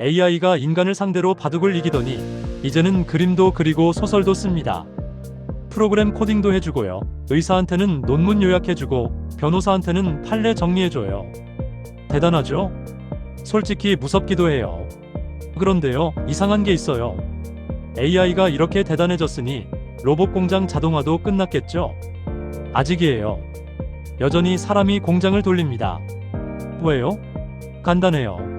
AI가 인간을 상대로 바둑을 이기더니 이제는 그림도 그리고 소설도 씁니다. 프로그램 코딩도 해주고요. 의사한테는 논문 요약해주고 변호사한테는 판례 정리해줘요. 대단하죠? 솔직히 무섭기도 해요. 그런데요, 이상한 게 있어요. AI가 이렇게 대단해졌으니 로봇 공장 자동화도 끝났겠죠? 아직이에요. 여전히 사람이 공장을 돌립니다. 왜요? 간단해요.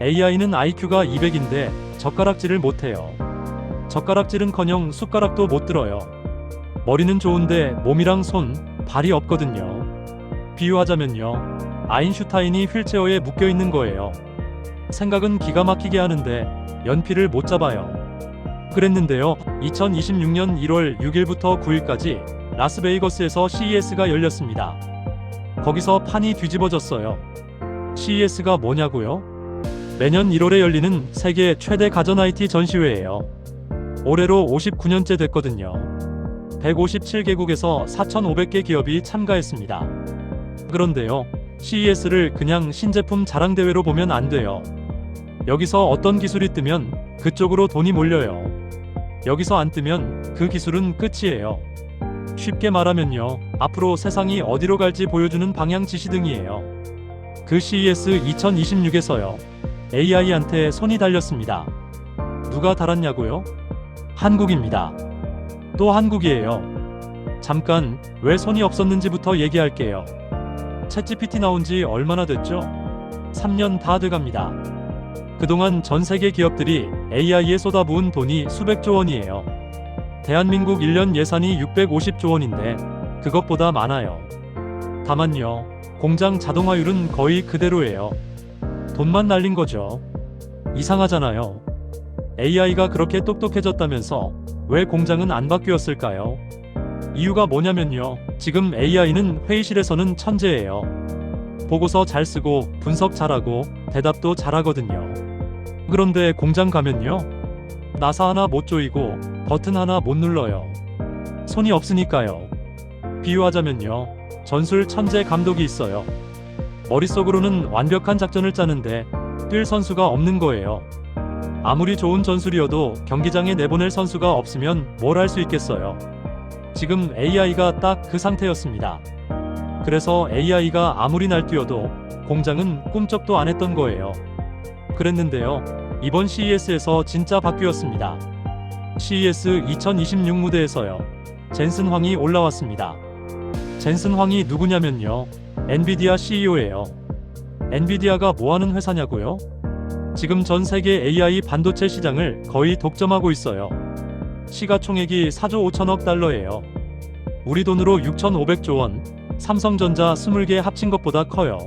AI는 IQ가 200인데 젓가락질을 못해요. 젓가락질은커녕 숟가락도 못 들어요. 머리는 좋은데 몸이랑 손, 발이 없거든요. 비유하자면요. 아인슈타인이 휠체어에 묶여 있는 거예요. 생각은 기가 막히게 하는데 연필을 못 잡아요. 그랬는데요. 2026년 1월 6일부터 9일까지 라스베이거스에서 CES가 열렸습니다. 거기서 판이 뒤집어졌어요. CES가 뭐냐고요? 매년 1월에 열리는 세계 최대 가전 IT 전시회예요. 올해로 59년째 됐거든요. 157개국에서 4,500개 기업이 참가했습니다. 그런데요, CES를 그냥 신제품 자랑 대회로 보면 안 돼요. 여기서 어떤 기술이 뜨면 그쪽으로 돈이 몰려요. 여기서 안 뜨면 그 기술은 끝이에요. 쉽게 말하면요, 앞으로 세상이 어디로 갈지 보여주는 방향 지시 등이에요. 그 CES 2026에서요, AI한테 손이 달렸습니다. 누가 달았냐고요? 한국입니다. 또 한국이에요. 잠깐 왜 손이 없었는지부터 얘기할게요. 챗GPT 나온 지 얼마나 됐죠? 3년 다 돼갑니다. 그동안 전 세계 기업들이 AI에 쏟아부은 돈이 수백조 원이에요. 대한민국 1년 예산이 650조 원인데 그것보다 많아요. 다만요, 공장 자동화율은 거의 그대로예요. 돈만 날린 거죠. 이상하잖아요. AI가 그렇게 똑똑해졌다면서 왜 공장은 안 바뀌었을까요? 이유가 뭐냐면요. 지금 AI는 회의실에서는 천재예요. 보고서 잘 쓰고 분석 잘하고 대답도 잘하거든요. 그런데 공장 가면요. 나사 하나 못 조이고 버튼 하나 못 눌러요. 손이 없으니까요. 비유하자면요. 전술 천재 감독이 있어요. 머릿속으로는 완벽한 작전을 짜는데 뛸 선수가 없는 거예요. 아무리 좋은 전술이어도 경기장에 내보낼 선수가 없으면 뭘 할 수 있겠어요. 지금 AI가 딱 그 상태였습니다. 그래서 AI가 아무리 날뛰어도 공장은 꿈쩍도 안 했던 거예요. 그랬는데요. 이번 CES에서 진짜 바뀌었습니다. CES 2026 무대에서요. 젠슨 황이 올라왔습니다. 젠슨 황이 누구냐면요. 엔비디아 CEO예요. 엔비디아가 뭐 하는 회사냐고요? 지금 전 세계 AI 반도체 시장을 거의 독점하고 있어요. 시가총액이 4조 5천억 달러예요. 우리 돈으로 6,500조 원, 삼성전자 20개 합친 것보다 커요.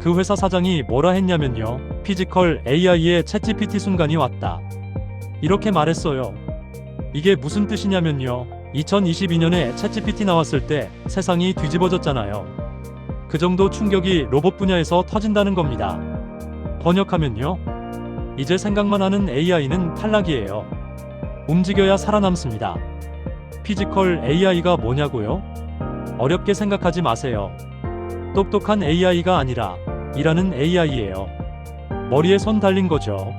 그 회사 사장이 뭐라 했냐면요. 피지컬 AI의 챗GPT 순간이 왔다. 이렇게 말했어요. 이게 무슨 뜻이냐면요. 2022년에 챗GPT 나왔을 때 세상이 뒤집어졌잖아요. 그 정도 충격이 로봇 분야에서 터진다는 겁니다. 번역하면요. 이제 생각만 하는 AI는 탈락이에요. 움직여야 살아남습니다. 피지컬 AI가 뭐냐고요? 어렵게 생각하지 마세요. 똑똑한 AI가 아니라 일하는 AI예요. 머리에 손 달린 거죠.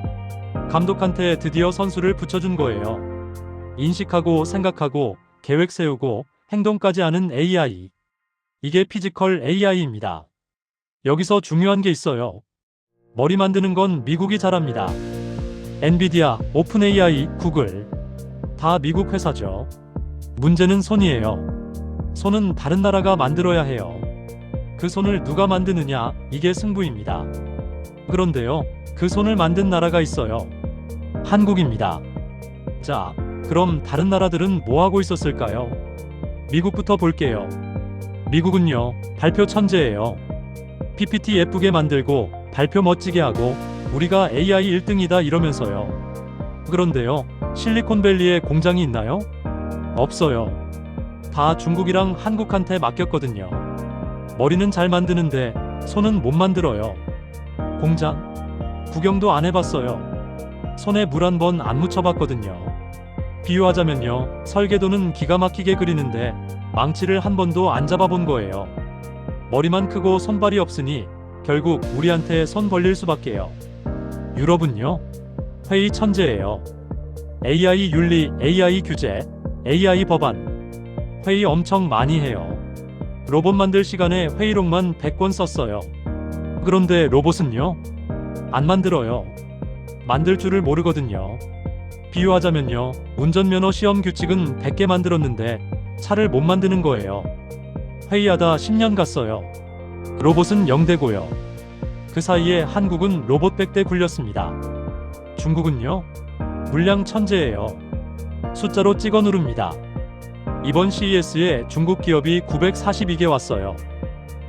감독한테 드디어 선수를 붙여준 거예요. 인식하고 생각하고 계획 세우고 행동까지 하는 AI. 이게 피지컬 AI입니다. 여기서 중요한 게 있어요. 머리 만드는 건 미국이 잘합니다. 엔비디아, 오픈 AI, 구글. 다 미국 회사죠. 문제는 손이에요. 손은 다른 나라가 만들어야 해요. 그 손을 누가 만드느냐, 이게 승부입니다. 그런데요, 그 손을 만든 나라가 있어요. 한국입니다. 자, 그럼 다른 나라들은 뭐 하고 있었을까요? 미국부터 볼게요. 미국은요, 발표 천재예요. PPT 예쁘게 만들고, 발표 멋지게 하고, 우리가 AI 1등이다 이러면서요. 그런데요, 실리콘밸리에 공장이 있나요? 없어요. 다 중국이랑 한국한테 맡겼거든요. 머리는 잘 만드는데 손은 못 만들어요. 공장? 구경도 안 해봤어요. 손에 물 한 번 안 묻혀봤거든요. 비유하자면요, 설계도는 기가 막히게 그리는데 망치를 한 번도 안 잡아본 거예요. 머리만 크고 손발이 없으니 결국 우리한테 손 벌릴 수밖에요. 유럽은요? 회의 천재예요. AI 윤리, AI 규제, AI 법안. 회의 엄청 많이 해요. 로봇 만들 시간에 회의록만 100권 썼어요. 그런데 로봇은요? 안 만들어요. 만들 줄을 모르거든요. 비유하자면요. 운전면허 시험 규칙은 100개 만들었는데 차를 못 만드는 거예요. 회의하다 10년 갔어요. 로봇은 0대고요. 그 사이에 한국은 로봇 100대 굴렸습니다. 중국은요? 물량 천재예요. 숫자로 찍어 누릅니다. 이번 CES에 중국 기업이 942개 왔어요.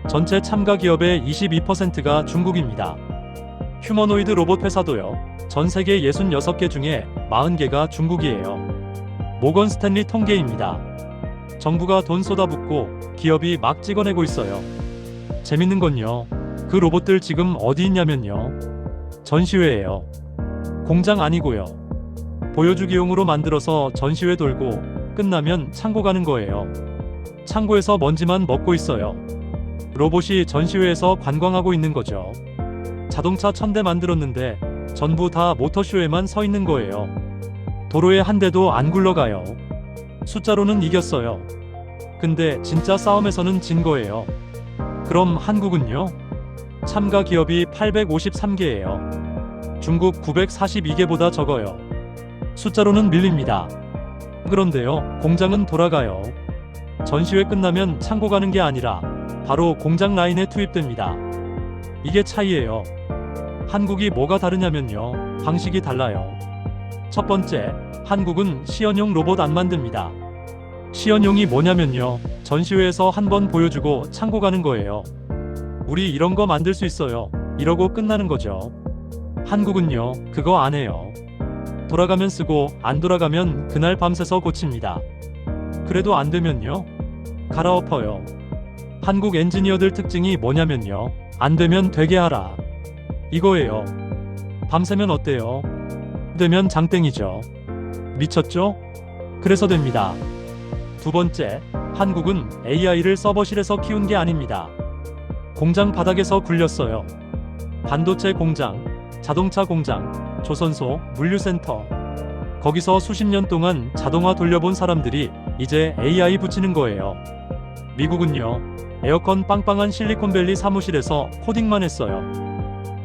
전체 참가 기업의 22%가 중국입니다. 휴머노이드 로봇 회사도요. 전 세계 66개 중에 40개가 중국이에요. 모건 스탠리 통계입니다. 정부가 돈 쏟아붓고 기업이 막 찍어내고 있어요. 재밌는 건요. 그 로봇들 지금 어디 있냐면요. 전시회예요. 공장 아니고요. 보여주기용으로 만들어서 전시회 돌고 끝나면 창고 가는 거예요. 창고에서 먼지만 먹고 있어요. 로봇이 전시회에서 관광하고 있는 거죠. 자동차 천대 만들었는데 전부 다 모터쇼에만 서 있는 거예요. 도로에 한 대도 안 굴러가요. 숫자로는 이겼어요. 근데 진짜 싸움에서는 진 거예요. 그럼 한국은요? 참가 기업이 853개예요. 중국 942개보다 적어요. 숫자로는 밀립니다. 그런데요, 공장은 돌아가요. 전시회 끝나면 창고 가는 게 아니라 바로 공장 라인에 투입됩니다. 이게 차이예요. 한국이 뭐가 다르냐면요. 방식이 달라요. 첫 번째, 한국은 시연용 로봇 안 만듭니다. 시연용이 뭐냐면요. 전시회에서 한 번 보여주고 창고 가는 거예요. 우리 이런 거 만들 수 있어요. 이러고 끝나는 거죠. 한국은요, 그거 안 해요. 돌아가면 쓰고, 안 돌아가면 그날 밤새서 고칩니다. 그래도 안 되면요? 갈아엎어요. 한국 엔지니어들 특징이 뭐냐면요. 안 되면 되게 하라. 이거예요. 밤새면 어때요? 되면 장땡이죠. 미쳤죠? 그래서 됩니다. 두 번째, 한국은 AI를 서버실에서 키운 게 아닙니다. 공장 바닥에서 굴렸어요. 반도체 공장, 자동차 공장, 조선소, 물류센터. 거기서 수십 년 동안 자동화 돌려본 사람들이 이제 AI 붙이는 거예요. 미국은요, 에어컨 빵빵한 실리콘밸리 사무실에서 코딩만 했어요.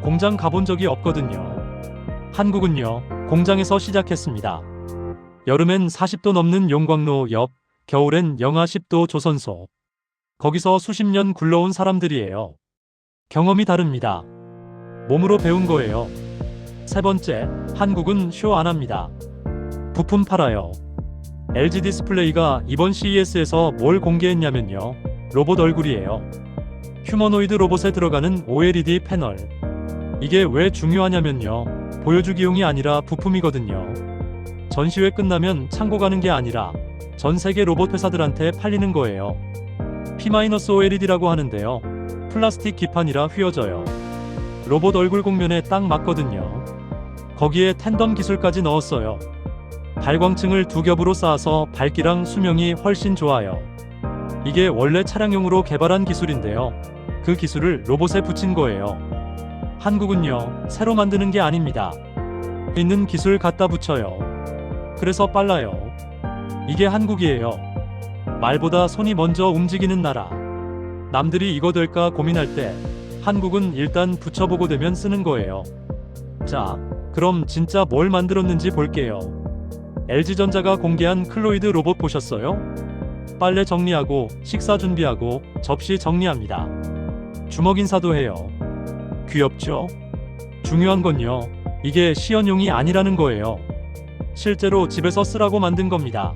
공장 가본 적이 없거든요. 한국은요, 공장에서 시작했습니다. 여름엔 40도 넘는 용광로 옆, 겨울엔 영하 10도 조선소. 거기서 수십 년 굴러온 사람들이에요. 경험이 다릅니다. 몸으로 배운 거예요. 세 번째, 한국은 쇼 안 합니다. 부품 팔아요. LG 디스플레이가 이번 CES에서 뭘 공개했냐면요. 로봇 얼굴이에요. 휴머노이드 로봇에 들어가는 OLED 패널. 이게 왜 중요하냐면요. 보여주기용이 아니라 부품이거든요. 전시회 끝나면 창고 가는 게 아니라 전 세계 로봇 회사들한테 팔리는 거예요. P-OLED라고 하는데요. 플라스틱 기판이라 휘어져요. 로봇 얼굴 공면에 딱 맞거든요. 거기에 텐덤 기술까지 넣었어요. 발광층을 두 겹으로 쌓아서 밝기랑 수명이 훨씬 좋아요. 이게 원래 차량용으로 개발한 기술인데요. 그 기술을 로봇에 붙인 거예요. 한국은요, 새로 만드는 게 아닙니다. 있는 기술 갖다 붙여요. 그래서 빨라요. 이게 한국이에요. 말보다 손이 먼저 움직이는 나라. 남들이 이거 될까 고민할 때 한국은 일단 붙여보고 되면 쓰는 거예요. 자, 그럼 진짜 뭘 만들었는지 볼게요. LG전자가 공개한 클로이드 로봇 보셨어요? 빨래 정리하고 식사 준비하고 접시 정리합니다. 주먹 인사도 해요. 귀엽죠? 중요한 건요. 이게 시연용이 아니라는 거예요. 실제로 집에서 쓰라고 만든 겁니다.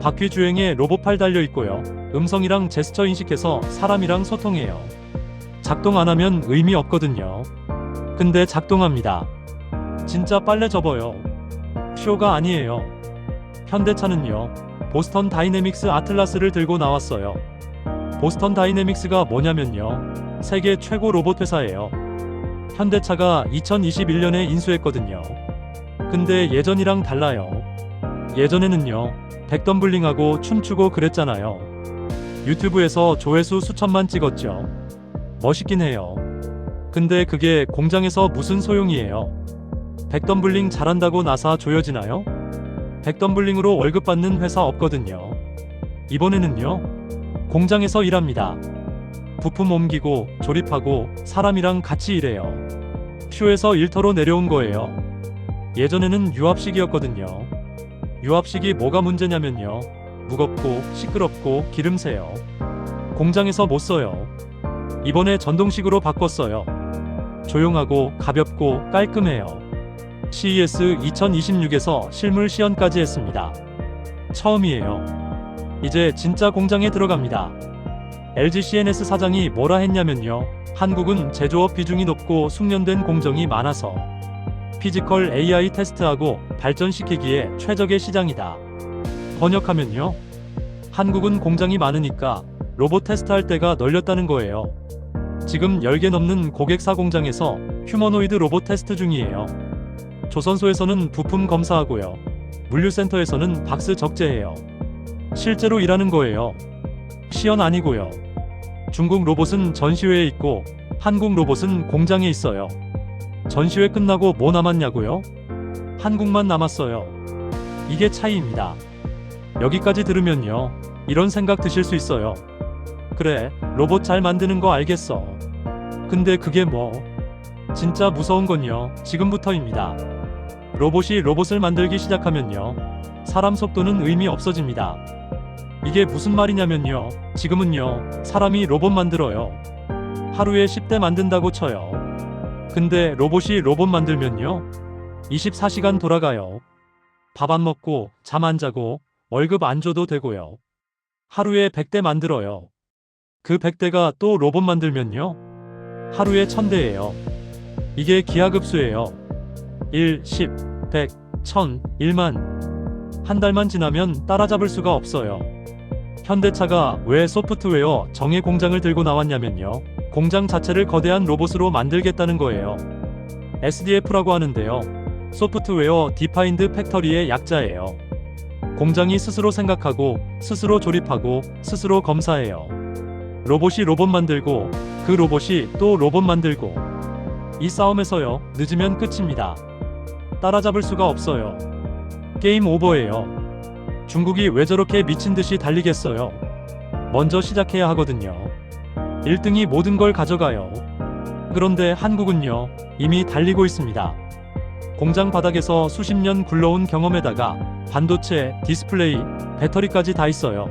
바퀴 주행에 로봇팔 달려 있고요. 음성이랑 제스처 인식해서 사람이랑 소통해요. 작동 안 하면 의미 없거든요. 근데 작동합니다. 진짜 빨래 접어요. 쇼가 아니에요. 현대차는요. 보스턴 다이내믹스 아틀라스를 들고 나왔어요. 보스턴 다이내믹스가 뭐냐면요. 세계 최고 로봇 회사예요. 현대차가 2021년에 인수했거든요. 근데 예전이랑 달라요. 예전에는요. 백덤블링하고 춤추고 그랬잖아요. 유튜브에서 조회수 수천만 찍었죠. 멋있긴 해요. 근데 그게 공장에서 무슨 소용이에요. 백덤블링 잘한다고 나사 조여지나요? 백덤블링으로 월급 받는 회사 없거든요. 이번에는요. 공장에서 일합니다. 부품 옮기고 조립하고 사람이랑 같이 일해요. 퓨에서 일터로 내려온 거예요. 예전에는 유압식이었거든요. 유압식이 뭐가 문제냐면요. 무겁고 시끄럽고 기름 새요. 공장에서 못 써요. 이번에 전동식으로 바꿨어요. 조용하고 가볍고 깔끔해요. CES 2026에서 실물 시연까지 했습니다. 처음이에요. 이제 진짜 공장에 들어갑니다. LG CNS 사장이 뭐라 했냐면요. 한국은 제조업 비중이 높고 숙련된 공정이 많아서 피지컬 AI 테스트하고 발전시키기에 최적의 시장이다. 번역하면요. 한국은 공장이 많으니까 로봇 테스트할 때가 널렸다는 거예요. 지금 10개 넘는 고객사 공장에서 휴머노이드 로봇 테스트 중이에요. 조선소에서는 부품 검사하고요. 물류센터에서는 박스 적재해요. 실제로 일하는 거예요. 시연 아니고요. 중국 로봇은 전시회에 있고 한국 로봇은 공장에 있어요. 전시회 끝나고 뭐 남았냐고요? 한국만 남았어요. 이게 차이입니다. 여기까지 들으면요. 이런 생각 드실 수 있어요. 그래, 로봇 잘 만드는 거 알겠어. 근데 그게 뭐? 진짜 무서운 건요. 지금부터입니다. 로봇이 로봇을 만들기 시작하면요. 사람 속도는 의미 없어집니다. 이게 무슨 말이냐면요. 지금은요. 사람이 로봇 만들어요. 하루에 10대 만든다고 쳐요. 근데 로봇이 로봇 만들면요. 24시간 돌아가요. 밥 안 먹고 잠 안 자고 월급 안 줘도 되고요. 하루에 100대 만들어요. 그 100대가 또 로봇 만들면요. 하루에 1000대예요. 이게 기하급수예요. 1, 10, 100, 1000, 1만. 한 달만 지나면 따라잡을 수가 없어요. 현대차가 왜 소프트웨어 정예 공장을 들고 나왔냐면요. 공장 자체를 거대한 로봇으로 만들겠다는 거예요. SDF라고 하는데요. 소프트웨어 디파인드 팩터리의 약자예요. 공장이 스스로 생각하고, 스스로 조립하고, 스스로 검사해요. 로봇이 로봇 만들고, 그 로봇이 또 로봇 만들고. 이 싸움에서요, 늦으면 끝입니다. 따라잡을 수가 없어요. 게임 오버예요. 중국이 왜 저렇게 미친 듯이 달리겠어요? 먼저 시작해야 하거든요. 1등이 모든 걸 가져가요. 그런데 한국은요, 이미 달리고 있습니다. 공장 바닥에서 수십 년 굴러온 경험에다가 반도체, 디스플레이, 배터리까지 다 있어요.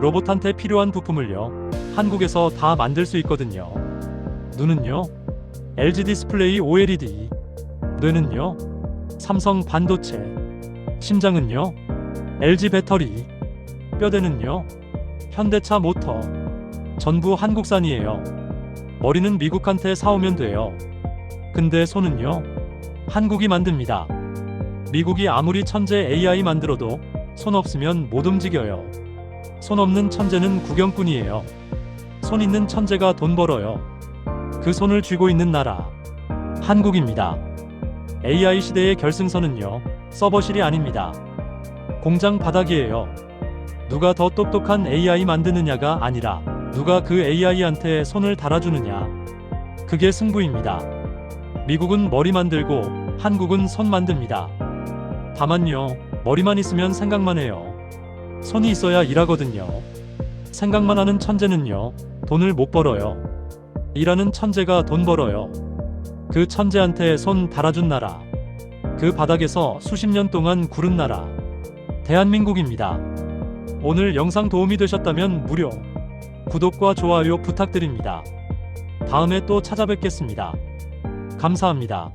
로봇한테 필요한 부품을요, 한국에서 다 만들 수 있거든요. 눈은요, LG 디스플레이 OLED. 뇌는요, 삼성 반도체. 심장은요, LG 배터리. 뼈대는요, 현대차 모터. 전부 한국산이에요. 머리는 미국한테 사오면 돼요. 근데 손은요, 한국이 만듭니다. 미국이 아무리 천재 AI 만들어도 손 없으면 못 움직여요. 손 없는 천재는 구경꾼이에요. 손 있는 천재가 돈 벌어요. 그 손을 쥐고 있는 나라. 한국입니다. AI 시대의 결승선은요, 서버실이 아닙니다. 공장 바닥이에요. 누가 더 똑똑한 AI 만드느냐가 아니라 누가 그 AI한테 손을 달아주느냐. 그게 승부입니다. 미국은 머리 만들고 한국은 손 만듭니다. 다만요, 머리만 있으면 생각만 해요. 손이 있어야 일하거든요. 생각만 하는 천재는요, 돈을 못 벌어요. 일하는 천재가 돈 벌어요. 그 천재한테 손 달아준 나라. 그 바닥에서 수십 년 동안 구른 나라. 대한민국입니다. 오늘 영상 도움이 되셨다면 무료 구독과 좋아요 부탁드립니다. 다음에 또 찾아뵙겠습니다. 감사합니다.